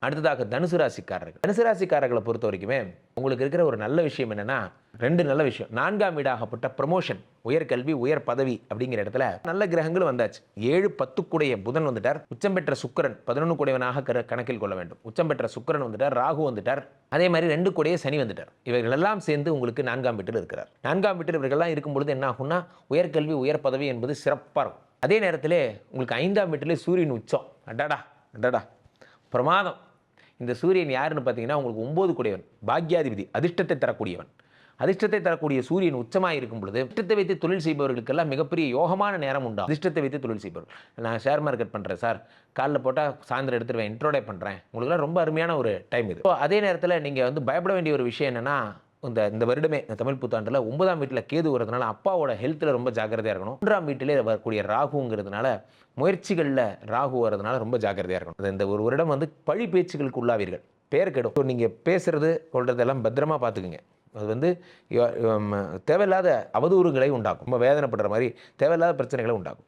அடுத்ததாக தனுசு ராசிக்காரர்கள். தனுசு ராசிக்காரர்களை பொறுத்த வரைக்குமே உங்களுக்கு இருக்கிற ஒரு நல்ல விஷயம் என்னன்னா ரெண்டு நல்ல விஷயம். நான்காம் வீடாகப்பட்ட ப்ரமோஷன் உயர்கல்வி உயர் பதவி அப்படிங்கிற இடத்துல நல்ல கிரகங்கள் வந்தாச்சு. ஏழு பத்துக்குடைய புதன் வந்துட்டார். உச்சம் பெற்ற சுக்கிரன் பதினொன்று கூடையவனாக கர- கணக்கில் கொள்ள வேண்டும். உச்சம் பெற்ற சுக்கிரன் வந்துட்டார் ராகு வந்துட்டார். அதே மாதிரி ரெண்டு கூடைய சனி வந்துட்டார். இவர்கள் எல்லாம் சேர்ந்து உங்களுக்கு நான்காம் வீட்டில் இருக்கிறார். நான்காம் வீட்டில் இவர்கள்லாம் இருக்கும் பொழுது என்ன ஆகும்னா உயர்கல்வி உயர் பதவி என்பது சிறப்பாக இருக்கும். அதே நேரத்தில் உங்களுக்கு ஐந்தாம் வீட்டிலே சூரியன் உச்சம். அடாடா அடாடா. பிரமாதம். இந்த சூரியன் யாருன்னு பார்த்தீங்கன்னா உங்களுக்கு ஒம்பது கூடியவன். பாக்யாதிபதி அதிர்ஷ்டத்தை தரக்கூடியவன். அதிர்ஷ்டத்தை தரக்கூடிய சூரியன் உச்சமாக இருக்கும் பொழுது அதிர்ஷ்டத்தை வைத்து தொழில் செய்பவர்களுக்கெல்லாம் மிகப்பெரிய யோகமான நேரம் உண்டு. அதிர்ஷ்டத்தை வைத்து தொழில் செய்பவர்கள். நான் ஷேர் மார்க்கெட் பண்ணுறேன் சார். காலில் போட்டால் சாயந்தரம் எடுத்துருவேன் இன்ட்ரோடே பண்ணுறேன் உங்களுக்குலாம் ரொம்ப அருமையான ஒரு டைம் இது. So, அதே நேரத்தில் நீங்கள் வந்து பயப்பட வேண்டிய ஒரு விஷயம் என்னென்னா இந்த இந்த வருடமே இந்த தமிழ் புத்தாண்டில் ஒன்பதாம் வீட்டில் கேது வரதுனால அப்பாவோட ஹெல்த்தில் ரொம்ப ஜாக்கிரதையாக இருக்கணும். மூன்றாம் வீட்டிலே வரக்கூடிய ராகுங்கிறதுனால முயற்சிகளில் ராகு வரதுனால ரொம்ப ஜாக்கிரதையாக இருக்கணும். அது இந்த ஒரு வருடம் வந்து பழி பேச்சுகளுக்கு உள்ளாவீர்கள். பேர் கெடும். ஸோ நீங்கள் பேசுகிறது கொள்றதெல்லாம் பத்திரமா பார்த்துக்குங்க. அது வந்து தேவையில்லாத அவதூறுகளை உண்டாக்கும். ரொம்ப வேதனைப்படுற மாதிரி தேவையில்லாத பிரச்சனைகளை உண்டாக்கும்.